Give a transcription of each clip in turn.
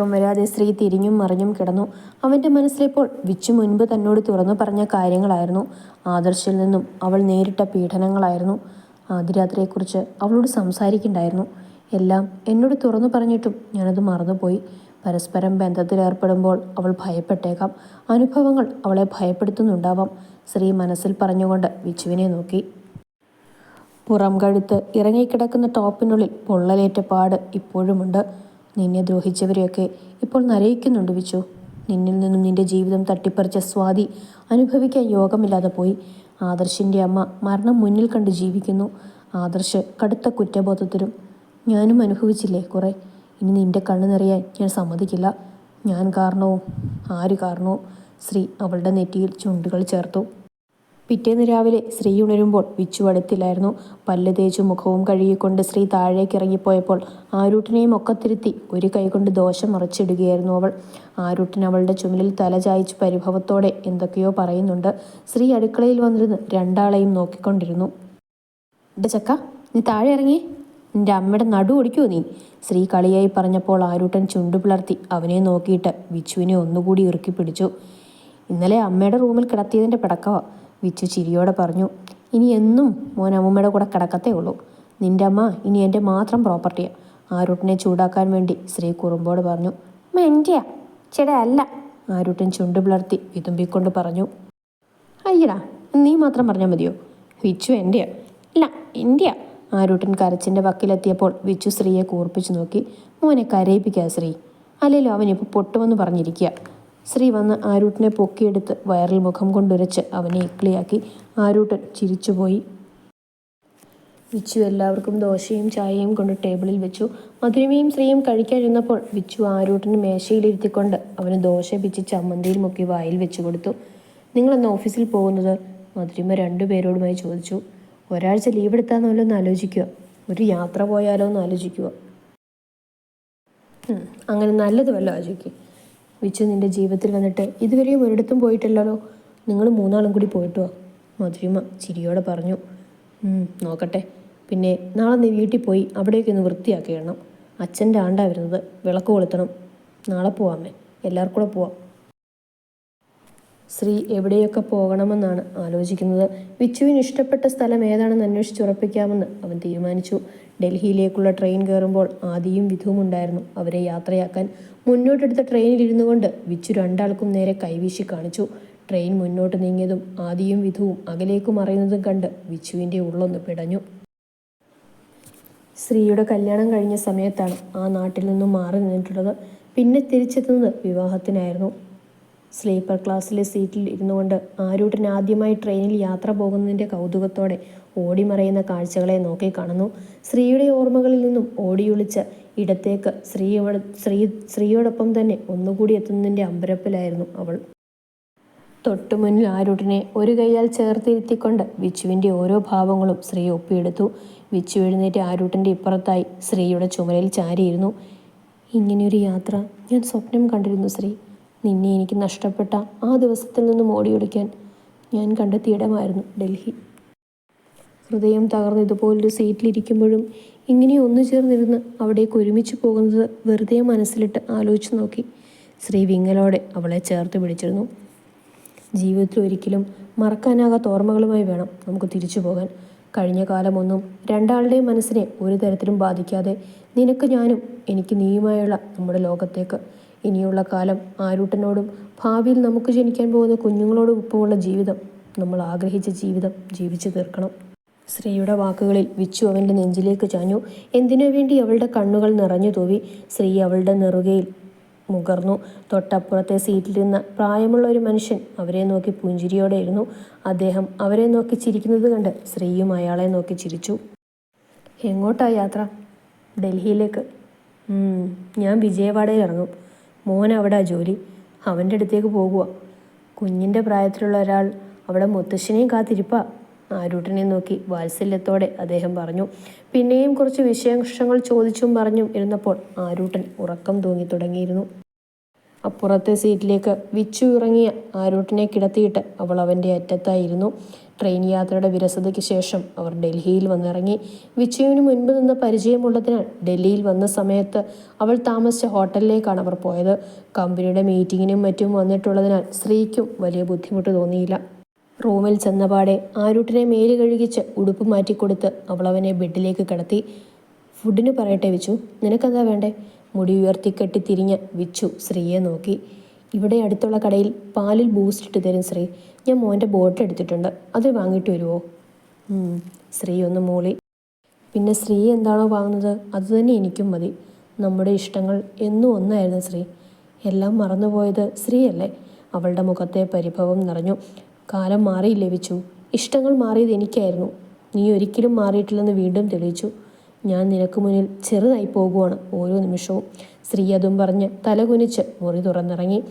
ഉറക്കം വരാതെ സ്ത്രീ തിരിഞ്ഞും മറിഞ്ഞും കിടന്നു. അവന്റെ മനസ്സിലിപ്പോൾ വിച്ചു മുൻപ് തന്നോട് തുറന്നു പറഞ്ഞ കാര്യങ്ങളായിരുന്നു. ആദർശിൽ നിന്നും അവൾ നേരിട്ട പീഡനങ്ങളായിരുന്നു. ആദ്യരാത്രിയെക്കുറിച്ച് അവളോട് സംസാരിക്കണ്ടായിരുന്നു. എല്ലാം എന്നോട് തുറന്നു പറഞ്ഞിട്ടും ഞാനത് മറന്നുപോയി. പരസ്പരം ബന്ധത്തിലേർപ്പെടുമ്പോൾ അവൾ ഭയപ്പെട്ടേക്കാം. അനുഭവങ്ങൾ അവളെ ഭയപ്പെടുത്തുന്നുണ്ടാവാം. സ്ത്രീ മനസ്സിൽ പറഞ്ഞുകൊണ്ട് വിച്ചുവിനെ നോക്കി. പുറം കഴുത്ത് ഇറങ്ങിക്കിടക്കുന്ന ടോപ്പിനുള്ളിൽ പൊള്ളലേറ്റ പാട് ഇപ്പോഴുമുണ്ട്. നിന്നെ ദ്രോഹിച്ചവരെയൊക്കെ ഇപ്പോൾ നരയിക്കുന്നുണ്ട് വിച്ചു. നിന്നിൽ നിന്നും നിന്റെ ജീവിതം തട്ടിപ്പറിച്ച സ്വാതി അനുഭവിക്കാൻ യോഗമില്ലാതെ പോയി. ആദർശിന്റെ അമ്മ മരണം മുന്നിൽ കണ്ട് ജീവിക്കുന്നു. ആദർശ് കടുത്ത കുറ്റബോധത്തിലും ഞാനും അനുഭവിച്ചില്ലേ കുറേ? ഇനി നിന്റെ കണ്ണു നിറയാൻ ഞാൻ സമ്മതിക്കില്ല. ഞാൻ കാരണവും ആര് കാരണവും? ശ്രീ അവളുടെ നെറ്റിയിൽ ചുണ്ടുകൾ ചേർത്തു. പിറ്റേന്ന് രാവിലെ ശ്രീ ഉണരുമ്പോൾ വിച്ചു അടുത്തില്ലായിരുന്നു പല്ല് തേച്ചു മുഖവും കഴുകിക്കൊണ്ട് ശ്രീ താഴേക്ക് ഇറങ്ങിപ്പോയപ്പോൾ ആരൂട്ടിനെയും ഒക്കത്തിരുത്തി ഒരു കൈകൊണ്ട് ദോശ മറിച്ചിടുകയായിരുന്നു അവൾ. ആരൂട്ടിന് അവളുടെ ചുമലിൽ തല പരിഭവത്തോടെ എന്തൊക്കെയോ പറയുന്നുണ്ട്. ശ്രീ അടുക്കളയിൽ വന്നിരുന്ന് രണ്ടാളെയും നോക്കിക്കൊണ്ടിരുന്നു. എന്റെ ചക്ക നീ താഴെ ഇറങ്ങി. നിന്റെ അമ്മയുടെ നടു ഒടിക്കുമോ നീ? ശ്രീ കളിയായി പറഞ്ഞപ്പോൾ ആരൂട്ടൻ ചുണ്ടു പിളർത്തി അവനെ നോക്കിയിട്ട് വിച്ചുവിനെ ഒന്നുകൂടി ഇറുക്കി പിടിച്ചു. ഇന്നലെ അമ്മയുടെ റൂമിൽ കിടത്തിയതിന്റെ പിടക്കവാ. വിച്ചു ചിരിയോടെ പറഞ്ഞു ഇനി എന്നും മോൻ അമ്മൂമ്മയുടെ കൂടെ കിടക്കത്തേ ഉള്ളൂ. നിന്റെ അമ്മ ഇനി എന്റെ മാത്രം പ്രോപ്പർട്ടിയാണ് ആരുട്ടിനെ ചൂടാക്കാൻ വേണ്ടി ശ്രീ കുറുമ്പോട് പറഞ്ഞു അമ്മ എന്റെയാ ചേട്ടാ അല്ല. ആരുട്ടൻ ചുണ്ടു പിളർത്തി വിതുമ്പിക്കൊണ്ട് പറഞ്ഞു അയ്യടാ നീ മാത്രം പറഞ്ഞാൽ മതിയോ? വിച്ചു എന്റെയാ ഇല്ല എന്റെയാ ആരുട്ടൻ കരച്ചിന്റെ വക്കിലെത്തിയപ്പോൾ വിച്ചു ശ്രീയെ കൂർപ്പിച്ചു നോക്കി മോനെ കരയിപ്പിക്കുക ശ്രീ അല്ലല്ലോ അവനിപ്പോൾ പൊട്ടുമെന്ന് പറഞ്ഞിരിക്കുക ശ്രീ വന്ന് ആരൂട്ടിനെ പൊക്കിയെടുത്ത് വയറിൽ മുഖം കൊണ്ടുരച്ച് അവനെ ഇക്ലിയാക്കി ആരൂട്ടൻ ചിരിച്ചുപോയി. വിച്ചു എല്ലാവർക്കും ദോശയും ചായയും കൊണ്ട് ടേബിളിൽ വെച്ചു. മധുരമയും ശ്രീയും കഴിക്കാനിരുന്നപ്പോൾ വിച്ചു ആരൂട്ടിന് മേശയിലിരുത്തിക്കൊണ്ട് അവന് ദോശ പിച്ച് ചമ്മന്തിയിൽ മുക്കി വായിൽ വെച്ചു കൊടുത്തു. നിങ്ങളെന്ന് ഓഫീസിൽ പോകുന്നത്? മധുരിമ രണ്ടുപേരോടുമായി ചോദിച്ചു. ഒരാഴ്ച ലീവ് എടുത്താന്നല്ലോ എന്ന് ആലോചിക്കുക. ഒരു യാത്ര പോയാലോ എന്ന് ആലോചിക്കുക. അങ്ങനെ നല്ലത് വല്ല ആലോചിക്കുക വിച്ചു നിന്റെ ജീവിതത്തിൽ വന്നിട്ട് ഇതുവരെയും ഒരിടത്തും പോയിട്ടില്ലല്ലോ. നിങ്ങൾ മൂന്നാളും കൂടി പോയിട്ടുവാ മധുരിമ ചിരിയോടെ പറഞ്ഞു. നോക്കട്ടെ. പിന്നെ നാളെ നീ വീട്ടിൽ പോയി അവിടേക്ക് ഒന്ന് വൃത്തിയാക്കിയിടണം അച്ഛന്റെ ആണ്ടാ വരുന്നത്. വിളക്ക് കൊളുത്തണം. നാളെ പോവാമേ എല്ലാവർക്കും കൂടെ പോവാം. ശ്രീ എവിടെയൊക്കെ പോകണമെന്നാണ് ആലോചിക്കുന്നത്. വിച്ചുവിന് ഇഷ്ടപ്പെട്ട സ്ഥലം ഏതാണെന്ന് അന്വേഷിച്ചുറപ്പിക്കാമെന്ന് അവൻ തീരുമാനിച്ചു. ഡൽഹിയിലേക്കുള്ള ട്രെയിൻ കയറുമ്പോൾ ആദിയും വിധുവും ഉണ്ടായിരുന്നു. അവരെ യാത്രയാക്കാൻ മുന്നോട്ടെടുത്ത ട്രെയിനിൽ ഇരുന്നു കൊണ്ട് വിച്ചു രണ്ടാൾക്കും നേരെ കൈവീശി കാണിച്ചു. ട്രെയിൻ മുന്നോട്ട് നീങ്ങിയതും ആദിയും വിധുവും അകലേക്ക് മറയുന്നതും കണ്ട് വിച്ചുവിന്റെ ഉള്ളൊന്ന് പിടഞ്ഞു. സ്ത്രീയുടെ കല്യാണം കഴിഞ്ഞ സമയത്താണ് ആ നാട്ടിൽ നിന്നും മാറി നിന്നിട്ടുള്ളത്. പിന്നെ തിരിച്ചെത്തുന്നത് വിവാഹത്തിനായിരുന്നു. സ്ലീപ്പർ ക്ലാസ്സിലെ സീറ്റിൽ ഇരുന്നുകൊണ്ട് ആരൂട്ടൻ ആദ്യമായി ട്രെയിനിൽ യാത്ര പോകുന്നതിന്റെ കൗതുകത്തോടെ ഓടിമറയുന്ന കാഴ്ചകളെ നോക്കി കാണുന്നു. സ്ത്രീയുടെ ഓർമ്മകളിൽ നിന്നും ഓടിയൊളിച്ച് ഇടത്തേക്ക് സ്ത്രീയോട് സ്ത്രീ സ്ത്രീയോടൊപ്പം തന്നെ ഒന്നുകൂടി എത്തുന്നതിന്റെ അമ്പരപ്പിലായിരുന്നു അവൾ. തൊട്ടുമുന്നിൽ ആരുടനെ ഒരു കൈയാൽ ചേർത്തിരുത്തിക്കൊണ്ട് വിച്ചുവിന്റെ ഓരോ ഭാവങ്ങളും സ്ത്രീ ഒപ്പിയെടുത്തു. വിച്ചു എഴുന്നേറ്റ് ആരുടന്റെ ഇപ്പുറത്തായി സ്ത്രീയുടെ ചുമലിൽ ചാരിയിരുന്നു. ഇങ്ങനെയൊരു യാത്ര ഞാൻ സ്വപ്നം കണ്ടിരുന്നു ശ്രീ നിന്നെ എനിക്ക് നഷ്ടപ്പെട്ട ആ ദിവസത്തിൽ നിന്നും ഓടിയൊടിക്കാൻ ഞാൻ കണ്ടെത്തിയ ഇടമായിരുന്നു ഡൽഹി. ഹൃദയം തകർന്ന് ഇതുപോലൊരു സീറ്റിലിരിക്കുമ്പോഴും ഇങ്ങനെ ഒന്നു ചേർന്നിരുന്ന് അവിടേക്ക് ഒരുമിച്ച് പോകുന്നത് വെറുതെ മനസ്സിലിട്ട് ആലോചിച്ചു നോക്കി. ശ്രീ വിങ്ങലോടെ അവളെ ചേർത്ത് പിടിച്ചിരുന്നു. ജീവിതത്തിൽ ഒരിക്കലും മറക്കാനാകാത്ത ഓർമ്മകളുമായി വേണം നമുക്ക് തിരിച്ചു പോകാൻ. കഴിഞ്ഞ കാലമൊന്നും രണ്ടാളുടെയും മനസ്സിനെ ഒരു തരത്തിലും ബാധിക്കാതെ നിനക്ക് ഞാനും എനിക്ക് നീയുമായുള്ള നമ്മുടെ ലോകത്തേക്ക്. ഇനിയുള്ള കാലം ആരൂട്ടനോടും ഭാവിയിൽ നമുക്ക് ജനിക്കാൻ പോകുന്ന കുഞ്ഞുങ്ങളോടും ഒപ്പമുള്ള ജീവിതം നമ്മൾ ആഗ്രഹിച്ച ജീവിതം ജീവിച്ചു തീർക്കണം. സ്ത്രീയുടെ വാക്കുകളിൽ വിച്ചു അവന്റെ നെഞ്ചിലേക്ക് ചാഞ്ഞു. എന്തിനു വേണ്ടി അവളുടെ കണ്ണുകൾ നിറഞ്ഞു തൂവി? സ്ത്രീ അവളുടെ നെറുകയിൽ മുകർന്നു. തൊട്ടപ്പുറത്തെ സീറ്റിലിരുന്ന പ്രായമുള്ള ഒരു മനുഷ്യൻ അവരെ നോക്കി പുഞ്ചിരിയോടെ ഇരുന്നു. അദ്ദേഹം അവരെ നോക്കി ചിരിക്കുന്നത് കണ്ട് സ്ത്രീയും അയാളെ നോക്കി ചിരിച്ചു. എങ്ങോട്ടാ യാത്ര? ഡൽഹിയിലേക്ക്? ഞാൻ വിജയവാഡയിൽ ഇറങ്ങും. മോൻ അവിടെ ജോലി. അവന്റെ അടുത്തേക്ക് പോകുക കുഞ്ഞിന്റെ പ്രായത്തിലുള്ള ഒരാൾ അവിടെ മുത്തശ്ശനെയും കാത്തിരിപ്പാ. ആരൂട്ടനെ നോക്കി വാത്സല്യത്തോടെ അദ്ദേഹം പറഞ്ഞു. പിന്നെയും കുറച്ച് വിശേഷങ്ങൾ ചോദിച്ചും പറഞ്ഞും ഇരുന്നപ്പോൾ ആരൂട്ടൻ ഉറക്കം തൂങ്ങി തുടങ്ങിയിരുന്നു. അപ്പുറത്തെ സീറ്റിലേക്ക് വിച്ചു ഇറങ്ങിയ ആരൂട്ടിനെ കിടത്തിയിട്ട് അവൾ അവന്റെ അറ്റത്തായിരുന്നു. ട്രെയിൻ യാത്രയുടെ വിരസതയ്ക്ക് ശേഷം അവർ ഡൽഹിയിൽ വന്നിറങ്ങി. വിച്ചുവിന് മുൻപ് നിന്ന് പരിചയമുള്ളതിനാൽ ഡൽഹിയിൽ വന്ന സമയത്ത് അവൾ താമസിച്ച ഹോട്ടലിലേക്കാണ് അവർ പോയത്. കമ്പനിയുടെ മീറ്റിങ്ങിനും മറ്റും വന്നിട്ടുള്ളതിനാൽ സ്ത്രീക്കും വലിയ ബുദ്ധിമുട്ട് തോന്നിയില്ല. റൂമിൽ ചെന്നപാടെ ആരൂട്ടിനെ മേൽ കഴുകിച്ച് ഉടുപ്പ് മാറ്റിക്കൊടുത്ത് അവളവനെ ബെഡിലേക്ക് കിടത്തി. ഫുഡിന് പറയട്ടെ വിച്ചു നിനക്കെന്താ വേണ്ടേ? മുടി ഉയർത്തിക്കെട്ടി തിരിഞ്ഞ് വിച്ചു ശ്രീയെ നോക്കി. ഇവിടെ അടുത്തുള്ള കടയിൽ പാലിൽ ബൂസ്റ്റ് ഇട്ട് തരും ശ്രീ. ഞാൻ മോന്റെ ബോട്ടിൽ എടുത്തിട്ടുണ്ട് അത് വാങ്ങിയിട്ട് വരുമോ ശ്രീ ഒന്ന് മൂളി. പിന്നെ ശ്രീ എന്താണോ വാങ്ങുന്നത് അത് തന്നെ എനിക്കും മതി. നമ്മുടെ ഇഷ്ടങ്ങൾ എന്നും ഒന്നായിരുന്നു ശ്രീ. എല്ലാം മറന്നുപോയത് ശ്രീയല്ലേ? അവളുടെ മുഖത്തെ പരിഭവം നിറഞ്ഞു. കാലം മാറിയില്ലേ ലഭിച്ചു ഇഷ്ടങ്ങൾ മാറിയത് എനിക്കായിരുന്നു. നീ ഒരിക്കലും മാറിയിട്ടില്ലെന്ന് വീണ്ടും തെളിയിച്ചു. ഞാൻ നിനക്ക് മുന്നിൽ ചെറുതായി പോകുവാണ് ഓരോ നിമിഷവും. സ്ത്രീ അതും പറഞ്ഞ് തലകുനിച്ച് മുറി തുറന്നിറങ്ങി.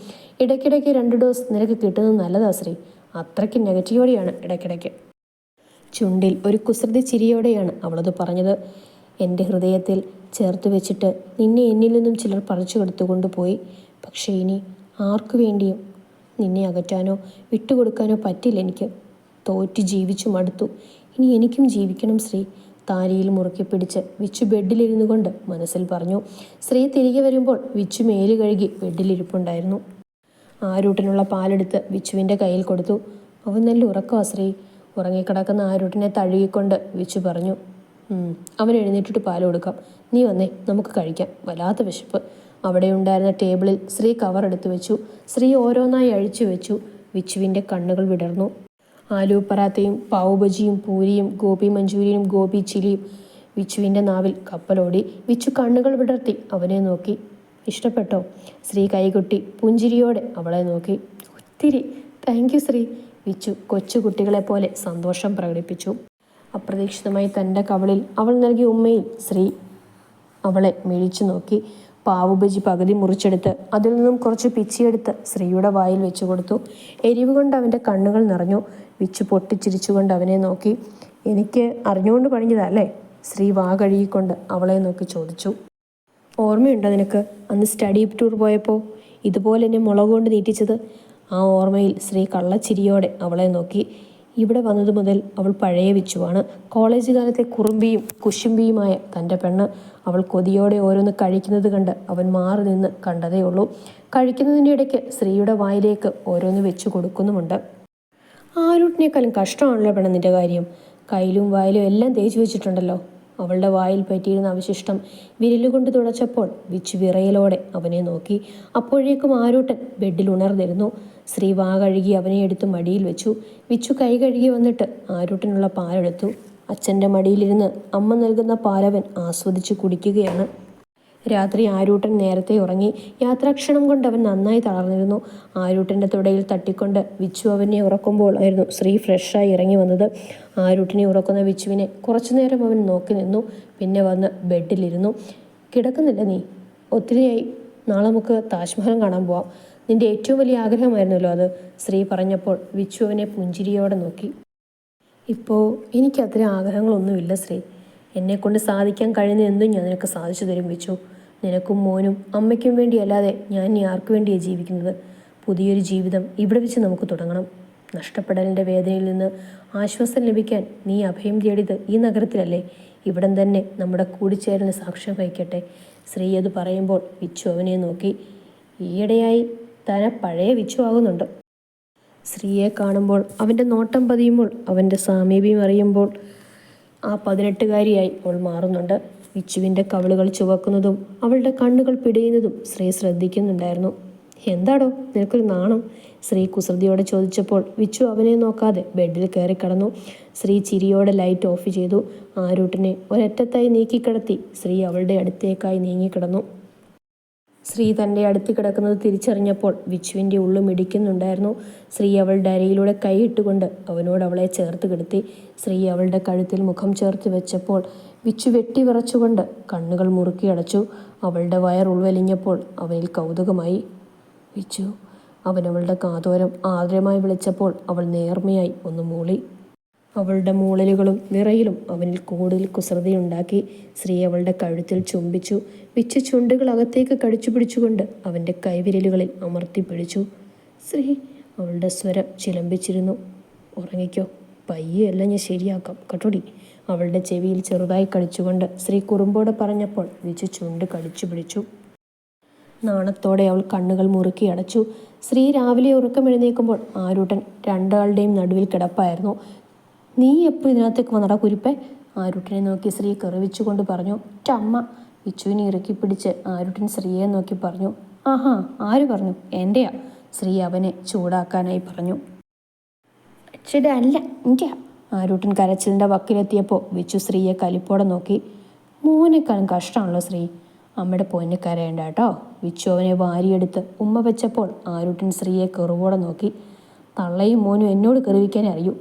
ഇടയ്ക്കിടയ്ക്ക് രണ്ട് ഡോസ് നിനക്ക് കിട്ടുന്നത് നല്ലതാ ശ്രീ അത്രയ്ക്ക് നെഗറ്റീവോടെയാണ് ഇടയ്ക്കിടയ്ക്ക്. ചുണ്ടിൽ ഒരു കുസൃതി ചിരിയോടെയാണ് അവളത് പറഞ്ഞത്. എന്റെ ഹൃദയത്തിൽ ചേർത്ത് വെച്ചിട്ട് നിന്നെ എന്നിൽ നിന്നും ചിലർ പറിച്ചു കൊടുത്തുകൊണ്ട് പോയി പക്ഷേ ഇനി ആർക്കു വേണ്ടിയും നിന്നെ അകറ്റാനോ വിട്ടുകൊടുക്കാനോ പറ്റില്ല എനിക്ക്. തോറ്റ് ജീവിച്ചു മടുത്തു. ഇനി എനിക്കും ജീവിക്കണം ശ്രീ. താരിയിൽ മുറുക്കി പിടിച്ച് വിച്ചു ബെഡിലിരുന്നു കൊണ്ട് മനസ്സിൽ പറഞ്ഞു. ശ്രീ തിരികെ വരുമ്പോൾ വിച്ചു മേൽ കഴുകി ബെഡിലിരിപ്പുണ്ടായിരുന്നു. ആരൂട്ടിനുള്ള പാലെടുത്ത് വിച്ചുവിന്റെ കയ്യിൽ കൊടുത്തു. അവൻ നല്ല ഉറക്കമാ ശ്രീ. ഉറങ്ങിക്കിടക്കുന്ന ആരൂട്ടിനെ തഴുകിക്കൊണ്ട് വിച്ചു പറഞ്ഞു. അവൻ എഴുന്നേറ്റിട്ട് പാൽ കൊടുക്കാം. നീ വന്നേ നമുക്ക് കഴിക്കാം. വല്ലാത്ത വിശപ്പ്. അവിടെ ഉണ്ടായിരുന്ന ടേബിളിൽ ശ്രീ കവർ എടുത്തു വെച്ചു. ശ്രീ ഓരോന്നായി അഴിച്ചു വെച്ചു. വിച്ചുവിന്റെ കണ്ണുകൾ വിടർന്നു. ആലു പറാത്തയും പാവുബജിയും പൂരിയും ഗോപി മഞ്ചൂരിയനും ഗോപി ചിലിയും വിച്ചുവിന്റെ നാവിൽ കപ്പലോടി. വിച്ചു കണ്ണുകൾ വിടർത്തി അവനെ നോക്കി. ഇഷ്ടപ്പെട്ടോ? ശ്രീ കൈകൊട്ടി പുഞ്ചിരിയോടെ അവളെ നോക്കി. ഒത്തിരി. താങ്ക് യു ശ്രീ വിച്ചു കൊച്ചുകുട്ടികളെ പോലെ സന്തോഷം പ്രകടിപ്പിച്ചു. അപ്രതീക്ഷിതമായി തന്റെ കവളിൽ അവൾ നൽകിയ ഉമ്മയിൽ ശ്രീ അവളെ മിഴിച്ചു നോക്കി. പാവുബജി പകുതി മുറിച്ചെടുത്ത് അതിൽ നിന്നും കുറച്ച് പിച്ചിയെടുത്ത് സ്ത്രീയുടെ വായിൽ വെച്ചു കൊടുത്തു. എരിവ് കൊണ്ട് അവന്റെ കണ്ണുകൾ നിറഞ്ഞു. വിച്ചു പൊട്ടിച്ചിരിച്ചുകൊണ്ട് അവനെ നോക്കി. എനിക്ക് അറിഞ്ഞുകൊണ്ട് പണിഞ്ഞതല്ലേ ശ്രീ വാ കഴുകിക്കൊണ്ട് അവളെ നോക്കി ചോദിച്ചു. ഓർമ്മയുണ്ടോ നിനക്ക്? അന്ന് സ്റ്റഡി ടൂർ പോയപ്പോൾ ഇതുപോലെ എന്നെ മുളക് കൊണ്ട് നീട്ടിച്ചത്? ആ ഓർമ്മയിൽ ശ്രീ കള്ളച്ചിരിയോടെ അവളെ നോക്കി. ഇവിടെ വന്നതു മുതൽ അവൾ പഴയ വിച്ചുവാണ്. കോളേജ് കാലത്തെ കുറുമ്പിയും കുശുമ്പിയുമായ തന്റെ പെണ്ണ് അവൾ കൊതിയോടെ ഓരോന്ന് കഴിക്കുന്നത് കണ്ട് അവൻ മാറി നിന്ന് കണ്ടതേ ഉള്ളൂ. കഴിക്കുന്നതിന്റെ ഇടയ്ക്ക് സ്ത്രീയുടെ വായിലേക്ക് ഓരോന്ന് വെച്ചു കൊടുക്കുന്നുമുണ്ട്. ആരൂട്ടിനേക്കാളും കഷ്ടമാണല്ലോ പെണ്ണ് നിന്റെ കാര്യം. കയ്യിലും വായിലും എല്ലാം തേച്ചു വെച്ചിട്ടുണ്ടല്ലോ. അവളുടെ വായിൽ പറ്റിയിരുന്ന അവശിഷ്ടം വിരലുകൊണ്ട് തുടച്ചപ്പോൾ വിച്ചു വിറയലോടെ അവനെ നോക്കി. അപ്പോഴേക്കും ആരോട്ടൻ ബെഡിൽ ഉണർന്നിരുന്നു. ശ്രീ വാ കഴുകി അവനെ എടുത്ത് മടിയിൽ വെച്ചു. വിച്ചു കൈ കഴുകി വന്നിട്ട് ആരോട്ടനുള്ള പാലെടുത്തു. അച്ഛന്റെ മടിയിലിരുന്ന് അമ്മ നൽകുന്ന പാലവൻ ആസ്വദിച്ച് കുടിക്കുകയാണ്. രാത്രി ആരൂട്ടൻ നേരത്തെ ഉറങ്ങി യാത്രാക്ഷണം കൊണ്ട് അവൻ നന്നായി തളർന്നിരുന്നു. ആരൂട്ടന്റെ തുടയിൽ തട്ടിക്കൊണ്ട് വിച്ചു അവനെ ഉറക്കുമ്പോൾ ആയിരുന്നു ശ്രീ ഫ്രഷായി ഇറങ്ങി വന്നത്. ആരൂട്ടിനെ ഉറക്കുന്ന വിച്ചുവിനെ കുറച്ചു നേരം അവൻ നോക്കി നിന്നു. പിന്നെ വന്ന് ബെഡിലിരുന്നു. കിടക്കുന്നില്ല നീ. ഒത്തിരിയായി. നാളെ നമുക്ക് താജ്മഹൽ കാണാൻ പോവാം. നിന്റെ ഏറ്റവും വലിയ ആഗ്രഹമായിരുന്നല്ലോ അത് ശ്രീ പറഞ്ഞപ്പോൾ വിച്ചു അവനെ പുഞ്ചിരിയോടെ നോക്കി. ഇപ്പോൾ എനിക്കത്ര ആഗ്രഹങ്ങളൊന്നുമില്ല ശ്രീ എന്നെക്കൊണ്ട് സാധിക്കാൻ കഴിയുന്ന എന്തും ഞാൻ നിനക്ക് സാധിച്ചു തരും വെച്ചു നിനക്കും മോനും അമ്മയ്ക്കും വേണ്ടിയല്ലാതെ ഞാൻ ഇനി ആർക്കു വേണ്ടിയാണ് ജീവിക്കുന്നത്? പുതിയൊരു ജീവിതം ഇവിടെ വെച്ച് നമുക്ക് തുടങ്ങണം. നഷ്ടപ്പെടലിന്റെ വേദനയിൽ നിന്ന് ആശ്വാസം ലഭിക്കാൻ നീ അഭയം തേടിയത് ഈ നഗരത്തിലല്ലേ? ഇവിടം തന്നെ നമ്മുടെ കൂടിച്ചേരലിന് സാക്ഷ്യം വഹിക്കട്ടെ. ശ്രീ അത് പറയുമ്പോൾ വിച്ചു അവനെ നോക്കി. ഈയിടെയായി തന പഴയ വിച്ചു ആകുന്നുണ്ട്. സ്ത്രീയെ കാണുമ്പോൾ അവന്റെ നോട്ടം പതിയുമ്പോൾ അവന്റെ സാമീപ്യം അറിയുമ്പോൾ ആ പതിനെട്ടുകാരിയായി അവൾ മാറുന്നുണ്ട്. വിച്ചുവിന്റെ കവിളുകൾ ചുവക്കുന്നതും അവളുടെ കണ്ണുകൾ പിടയുന്നതും ശ്രീ ശ്രദ്ധിക്കുന്നുണ്ടായിരുന്നു. എന്താടോ നിനക്കൊരു നാണം? ശ്രീ കുസൃതിയോടെ ചോദിച്ചപ്പോൾ വിച്ചു അവനെ നോക്കാതെ ബെഡിൽ കയറി കടന്നു. ശ്രീ ചിരിയോടെ ലൈറ്റ് ഓഫ് ചെയ്തു. ആരൂട്ടിനെ ഒരറ്റത്തായി നീക്കിക്കിടത്തി ശ്രീ അവളുടെ അടുത്തേക്കായി നീങ്ങിക്കിടന്നു. ശ്രീ തന്റെ അടുത്ത് കിടക്കുന്നത് തിരിച്ചറിഞ്ഞപ്പോൾ വിച്ചുവിന്റെ ഉള്ളു മിടിക്കുന്നുണ്ടായിരുന്നു സ്ത്രീ അവളുടെ അരയിലൂടെ കൈയിട്ടുകൊണ്ട് അവനോട് അവളെ ചേർത്ത് കിടത്തി. സ്ത്രീ അവളുടെ കഴുത്തിൽ മുഖം ചേർത്ത് വെച്ചപ്പോൾ വിച്ചു വെട്ടി വിറച്ചുകൊണ്ട് കണ്ണുകൾ മുറുക്കി അടച്ചു. അവളുടെ വയർ ഉൾവലിഞ്ഞപ്പോൾ അവനിൽ കൗതുകമായി വിച്ചു. അവൻ അവളുടെ കാതോരം ആദരമായി വിളിച്ചപ്പോൾ അവൾ നേർമയായി ഒന്ന് മൂളി. അവളുടെ മൂളലുകളും നിറയിലും അവനിൽ കൂടുതൽ കുസൃതിയുണ്ടാക്കി. സ്ത്രീ അവളുടെ കഴുത്തിൽ ചുംബിച്ചു. വിച്ച ചുണ്ടുകൾ അകത്തേക്ക് കടിച്ചു പിടിച്ചുകൊണ്ട് അവന്റെ കൈവിരലുകളിൽ അമർത്തി പിടിച്ചു. ശ്രീ അവളുടെ സ്വരം ചിലമ്പിച്ചിരുന്നു. ഉറങ്ങിക്കോ. പയ്യല്ല ഞാൻ ശരിയാക്കാം. കട്ടോടി. അവളുടെ ചെവിയിൽ ചെറുതായി കടിച്ചുകൊണ്ട് ശ്രീ കുറുമ്പോടെ പറഞ്ഞപ്പോൾ വിച്ചു ചുണ്ട് കടിച്ചു പിടിച്ചു. നാണത്തോടെ അവൾ കണ്ണുകൾ മുറുക്കി അടച്ചു. ശ്രീ രാവിലെ ഉറക്കം എഴുന്നേക്കുമ്പോൾ ആരൂട്ടൻ രണ്ടാളുടെയും നടുവിൽ കിടപ്പായിരുന്നു. നീ എപ്പോൾ ഇതിനകത്തേക്ക് വന്നടാ കുരിപ്പേ? ആരൂട്ടനെ നോക്കി ശ്രീ കെറിവിച്ചുകൊണ്ട് പറഞ്ഞു. അമ്മ വിച്ചുവിനെ ഇറക്കി പിടിച്ച് ആരുടൻ ശ്രീയെ നോക്കി പറഞ്ഞു ആഹാ ആര് പറഞ്ഞു? എന്റെയാ ശ്രീ അവനെ ചൂടാക്കാനായി പറഞ്ഞു. അച്ഛടെ അല്ല എന്റെയാ ആരൂട്ടൻ കരച്ചിലിന്റെ വക്കിലെത്തിയപ്പോൾ വിച്ചു ശ്രീയെ കലിപ്പോടെ നോക്കി. മോനേക്കാളും കഷ്ടമാണല്ലോ ശ്രീ അമ്മയുടെ പൊന്നെ കരയണ്ട കേട്ടോ. വിച്ചു അവനെ വാരിയെടുത്ത് ഉമ്മ വെച്ചപ്പോൾ ആരൂട്ടൻ ശ്രീയെ കെറുവോടെ നോക്കി. തള്ളയും മോനും എന്നോട് കെറിവിക്കാനേ അറിയൂ.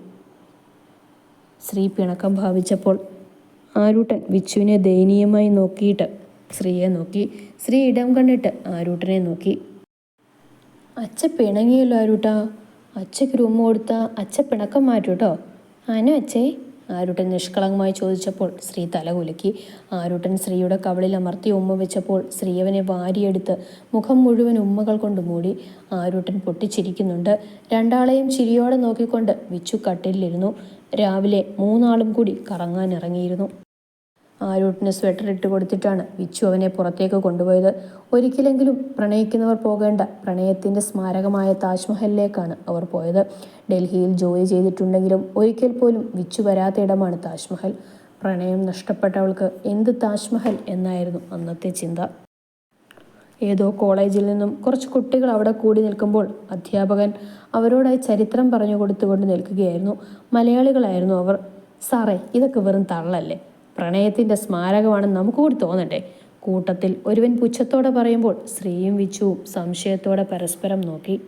ശ്രീ പിണക്കം ഭാവിച്ചപ്പോൾ ആരൂട്ടൻ വിച്ചുവിനെ ദയനീയമായി നോക്കിയിട്ട് സ്ത്രീയെ നോക്കി സ്ത്രീ ഇടം കണ്ടിട്ട് ആരൂട്ടനെ നോക്കി. അച്ഛ പിണങ്ങിയല്ലോ ആരൂട്ടാ? അച്ഛക്ക് റൂം കൊടുത്ത അച്ഛ പിണക്കം മാറ്റൂ കേട്ടോ ആനോ അച്ഛേ? ആരൂട്ടൻ നിഷ്കളങ്കമായി ചോദിച്ചപ്പോൾ സ്ത്രീ തല കുലുക്കി. ആരൂട്ടൻ സ്ത്രീയുടെ കവളിൽ അമർത്തി ഉമ്മ വെച്ചപ്പോൾ ശ്രീയവനെ വാരിയെടുത്ത് മുഖം മുഴുവൻ ഉമ്മകൾ കൊണ്ട് മൂടി. ആരൂട്ടൻ പൊട്ടിച്ചിരിക്കുന്നുണ്ട്. രണ്ടാളെയും ചിരിയോടെ നോക്കിക്കൊണ്ട് വിച്ചു കട്ടിലിരുന്നു രാവിലെ മൂന്നാളും കൂടി കറങ്ങാൻ ഇറങ്ങിയിരുന്നു ആരൂട്ടിന് സ്വെറ്റർ ഇട്ട് കൊടുത്തിട്ടാണ് വിച്ചു അവനെ പുറത്തേക്ക് കൊണ്ടുപോയത്. ഒരിക്കലെങ്കിലും പ്രണയിക്കുന്നവർ പോകേണ്ട പ്രണയത്തിന്റെ സ്മാരകമായ താജ്മഹലിലേക്കാണ് അവർ പോയത്. ഡൽഹിയിൽ ജോലി ചെയ്തിട്ടുണ്ടെങ്കിലും ഒരിക്കൽ പോലും വിച്ചു വരാത്ത ഇടമാണ് താജ്മഹൽ. പ്രണയം നഷ്ടപ്പെട്ടവൾക്ക് എന്ത് താജ്മഹൽ എന്നായിരുന്നു അന്നത്തെ ചിന്ത. ഏതോ കോളേജിൽ നിന്നും കുറച്ച് കുട്ടികൾ അവിടെ കൂടി നിൽക്കുമ്പോൾ അധ്യാപകൻ അവരോടായി ചരിത്രം പറഞ്ഞു കൊടുത്തുകൊണ്ട് നിൽക്കുകയായിരുന്നു. മലയാളികളായിരുന്നു അവർ. സാറേ ഇതൊക്കെ വെറും തള്ളല്ലേ? പ്രണയത്തിന്റെ സ്മാരകമാണെന്ന് നമുക്ക് കൂടി തോന്നട്ടെ കൂട്ടത്തിൽ ഒരുവൻ പുച്ഛത്തോടെ പറയുമ്പോൾ സ്ത്രീയും വിച്ചുവും സംശയത്തോടെ പരസ്പരം നോക്കി.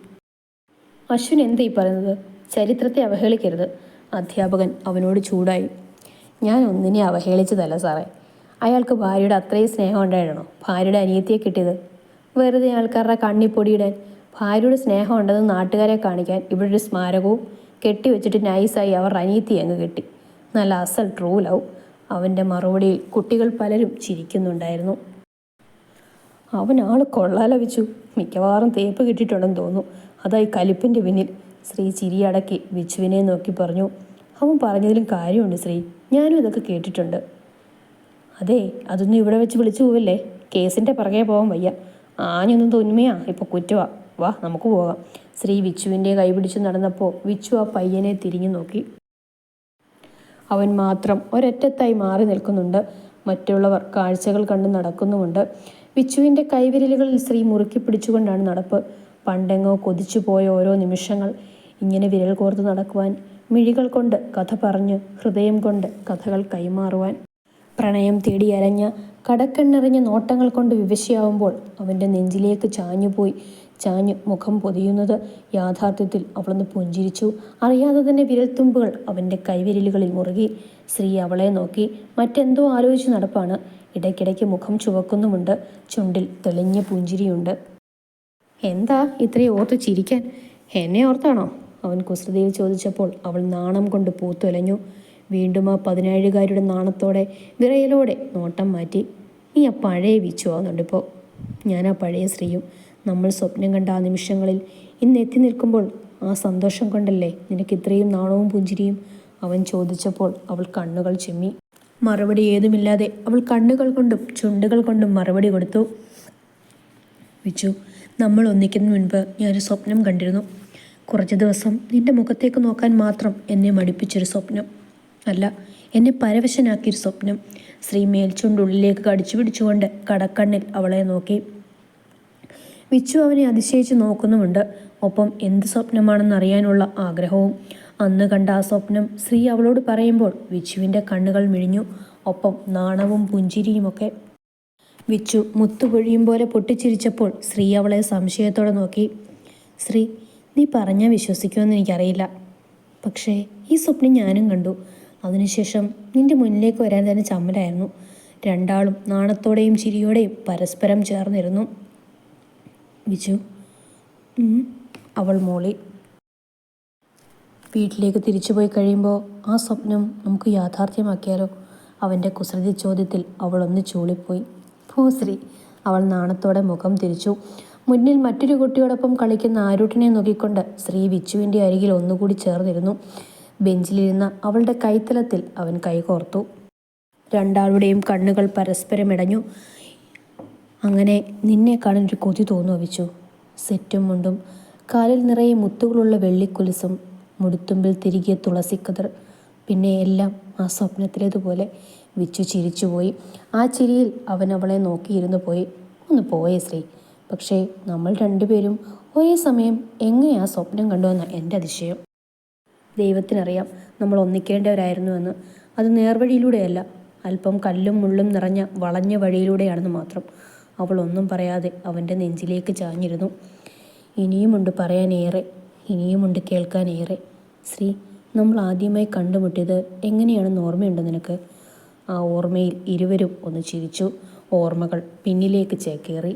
അശ്വിൻ എന്താ ഈ പറയുന്നത്? ചരിത്രത്തെ അവഹേളിക്കരുത് അധ്യാപകൻ അവനോട് ചൂടായി. ഞാൻ ഒന്നിനെ അവഹേളിച്ചതല്ല സാറേ. അയാൾക്ക് ഭാര്യയുടെ അത്രയും സ്നേഹം ഉണ്ടായിരുന്നോ? ഭാര്യയുടെ അനിയത്തിയെ കിട്ടിയത്? വെറുതെ ആൾക്കാരുടെ കണ്ണിപ്പൊടിയിടാൻ ഭാര്യയുടെ സ്നേഹം ഉണ്ടെന്ന് നാട്ടുകാരെ കാണിക്കാൻ ഇവിടെ ഒരു സ്മാരകവും കെട്ടിവെച്ചിട്ട് നൈസായി അവർ അനീത്തി അങ്ങ് കെട്ടി. നല്ല അസൽ ട്രൂ ലവ് അവന്റെ മറുപടിയിൽ കുട്ടികൾ പലരും ചിരിക്കുന്നുണ്ടായിരുന്നു. അവൻ ആൾ കൊള്ളാലവിച്ചു. മിക്കവാറും തേപ്പ് കിട്ടിയിട്ടുണ്ടെന്ന് തോന്നുന്നു. അതായി കലിപ്പിന്റെ പിന്നിൽ ശ്രീ ചിരിയടക്കി വിച്ചുവിനെ നോക്കി പറഞ്ഞു അവൻ പറഞ്ഞതിലും കാര്യമുണ്ട് ശ്രീ ഞാനും ഇതൊക്കെ കേട്ടിട്ടുണ്ട്. അതെ അതൊന്നും ഇവിടെ വെച്ച് വിളിച്ചു പോവല്ലേ? കേസിന്റെ പുറകെ പോകാൻ വയ്യ. ആഞ്ഞൊന്നും തോന്നുമയാ ഇപ്പോൾ കുറ്റവാ. വാ നമുക്ക് പോകാം. ശ്രീ വിച്ചുവിന്റെ കൈപിടിച്ച് നടന്നപ്പോൾ വിച്ചു ആ പയ്യനെ തിരിഞ്ഞു നോക്കി. അവൻ മാത്രം ഒരൊറ്റത്തായി മാറി നിൽക്കുന്നുണ്ട്. മറ്റുള്ളവർ കാഴ്ചകൾ കണ്ട് നടക്കുന്നുമുണ്ട്. വിച്ചുവിന്റെ കൈവിരലുകളിൽ സ്ത്രീ മുറുക്കി പിടിച്ചുകൊണ്ടാണ് നടപ്പ്. പണ്ടെങ്ങോ കൊതിച്ചു പോയ ഓരോ നിമിഷങ്ങൾ. ഇങ്ങനെ വിരൽ കോർത്ത് നടക്കുവാൻ മിഴികൾ കൊണ്ട് കഥ പറഞ്ഞ് ഹൃദയം കൊണ്ട് കഥകൾ കൈമാറുവാൻ പ്രണയം തേടി അലഞ്ഞ കടക്കെണ്ണെറിഞ്ഞ നോട്ടങ്ങൾ കൊണ്ട് വിവശയാവുമ്പോൾ അവന്റെ നെഞ്ചിലേക്ക് ചാഞ്ഞുപോയി. ചാഞ്ഞു മുഖം പൊതിയുന്നത് യാഥാർത്ഥ്യത്തിൽ അവളൊന്ന് പുഞ്ചിരിച്ചു. അറിയാതെ തന്നെ വിരൽത്തുമ്പുകൾ അവന്റെ കൈവിരലുകളിൽ മുറുകി. സ്ത്രീ അവളെ നോക്കി മറ്റെന്തോ ആലോചിച്ച് നടപ്പാണ്. ഇടയ്ക്കിടയ്ക്ക് മുഖം ചുവക്കുന്നുമുണ്ട്. ചുണ്ടിൽ തെളിഞ്ഞ പുഞ്ചിരിയുണ്ട്. എന്താ ഇത്രയും ഓർത്ത് ചിരിക്കാൻ? എന്നെ ഓർത്താണോ? അവൻ കുസൃതിയിൽ ചോദിച്ചപ്പോൾ അവൾ നാണം കൊണ്ട് പൂത്തുലഞ്ഞു. വീണ്ടും ആ പതിനേഴുകാരുടെ നാണത്തോടെ വിറയലോടെ നോട്ടം മാറ്റി. നീ ആ പഴയ വിച്ചു ആവുന്നുണ്ടിപ്പോൾ ഞാൻ ആ പഴയ സ്ത്രീയും നമ്മൾ സ്വപ്നം കണ്ട ആ നിമിഷങ്ങളിൽ ഇന്ന് എത്തി നിൽക്കുമ്പോൾ ആ സന്തോഷം കൊണ്ടല്ലേ നിനക്ക് ഇത്രയും നാണവും പുഞ്ചിരിയും? അവൻ ചോദിച്ചപ്പോൾ അവൾ കണ്ണുകൾ ചിമ്മി. മറുപടി ഏതുമില്ലാതെ അവൾ കണ്ണുകൾ കൊണ്ടും ചുണ്ടുകൾ കൊണ്ടും മറുപടി കൊടുത്തു. വിച്ചു നമ്മൾ ഒന്നിക്കുന്ന മുൻപ് ഞാനൊരു സ്വപ്നം കണ്ടിരുന്നു. കുറച്ച് ദിവസം നിന്റെ മുഖത്തേക്ക് നോക്കാൻ മാത്രം എന്നെ മടിപ്പിച്ചൊരു സ്വപ്നം. അല്ല എന്നെ പരവശനാക്കിയൊരു സ്വപ്നം. ശ്രീ മേൽച്ചുണ്ടുള്ളിലേക്ക് കടിച്ചു പിടിച്ചുകൊണ്ട് കടക്കണ്ണിൽ അവളെ നോക്കി. വിച്ചു അവനെ അതിശയിച്ച് നോക്കുന്നുമുണ്ട്. ഒപ്പം എന്ത് സ്വപ്നമാണെന്ന് അറിയാനുള്ള ആഗ്രഹവും. അന്ന് കണ്ട ആ സ്വപ്നം ശ്രീ അവളോട് പറയുമ്പോൾ വിച്ചുവിന്റെ കണ്ണുകൾ മിഴിഞ്ഞു. ഒപ്പം നാണവും പുഞ്ചിരിയുമൊക്കെ. വിച്ചു മുത്തുപൊഴിയും പോലെ പൊട്ടിച്ചിരിച്ചപ്പോൾ ശ്രീ അവളെ സംശയത്തോടെ നോക്കി. ശ്രീ നീ പറഞ്ഞാൽ വിശ്വസിക്കുമെന്ന് എനിക്കറിയില്ല. പക്ഷേ ഈ സ്വപ്നം ഞാനും കണ്ടു. അതിനുശേഷം നിന്റെ മുന്നിലേക്ക് വരാൻ തന്നെ ചമ്മലായിരുന്നു. രണ്ടാളും നാണത്തോടെയും ചിരിയോടെയും പരസ്പരം ചേർന്നിരുന്നു. വിജു അവൾ മോളി. വീട്ടിലേക്ക് തിരിച്ചു പോയി കഴിയുമ്പോൾ ആ സ്വപ്നം നമുക്ക് യാഥാർത്ഥ്യമാക്കിയാലോ? അവന്റെ കുസൃതി ചോദ്യത്തിൽ അവളൊന്ന് ചൂളിപ്പോയി. ഭൂശ്രീ ശ്രീ അവൾ നാണത്തോടെ മുഖം തിരിച്ചു. മുന്നിൽ മറ്റൊരു കുട്ടിയോടൊപ്പം കളിക്കുന്ന ആരൂട്ടിനെ നോക്കിക്കൊണ്ട് ശ്രീ വിച്ചുവിന്റെ അരികിൽ ഒന്നുകൂടി ചേർന്നിരുന്നു. ബെഞ്ചിലിരുന്ന അവളുടെ കൈത്തലത്തിൽ അവൻ കൈകോർത്തു. രണ്ടാളുടെയും കണ്ണുകൾ പരസ്പരം ഇടഞ്ഞു. അങ്ങനെ നിന്നെ കാണാൻ ഒരു കൊതി തോന്നുവച്ചു സെറ്റും മുണ്ടും കാലിൽ നിറയെ മുത്തുകളുള്ള വെള്ളിക്കുലിസും മുടിത്തുമ്പിൽ തിരികെ തുളസിക്കതിർ പിന്നെ എല്ലാം ആ സ്വപ്നത്തിലേതുപോലെ വിച്ചു ചിരിച്ചുപോയി ആ ചിരിയിൽ അവൻ അവളെ നോക്കിയിരുന്നു പോയി. ഒന്ന് പോയേ ശ്രീ. പക്ഷേ നമ്മൾ രണ്ടുപേരും ഒരേ സമയം എങ്ങനെ ആ സ്വപ്നം കണ്ടുവെന്ന എന്റെ അതിശയം. ദൈവത്തിനറിയാം നമ്മൾ ഒന്നിക്കേണ്ടവരായിരുന്നുവെന്ന്. അത് നേർവഴിയിലൂടെയല്ല അല്പം കല്ലും മുള്ളും നിറഞ്ഞ വളഞ്ഞ വഴിയിലൂടെയാണെന്ന് മാത്രം. അവൾ ഒന്നും പറയാതെ അവന്റെ നെഞ്ചിലേക്ക് ചാഞ്ഞിരുന്നു. ഇനിയുമുണ്ട് പറയാനേറെ ഇനിയുമുണ്ട് കേൾക്കാനേറെ. ശ്രീ നമ്മൾ ആദ്യമായി കണ്ടുമുട്ടിയത് എങ്ങനെയാണെന്ന് ഓർമ്മയുണ്ടോ നിനക്ക്? ആ ഓർമ്മയിൽ ഇരുവരും ഒന്ന് ചിരിച്ചു. ഓർമ്മകൾ പിന്നിലേക്ക് ചേക്കേറി.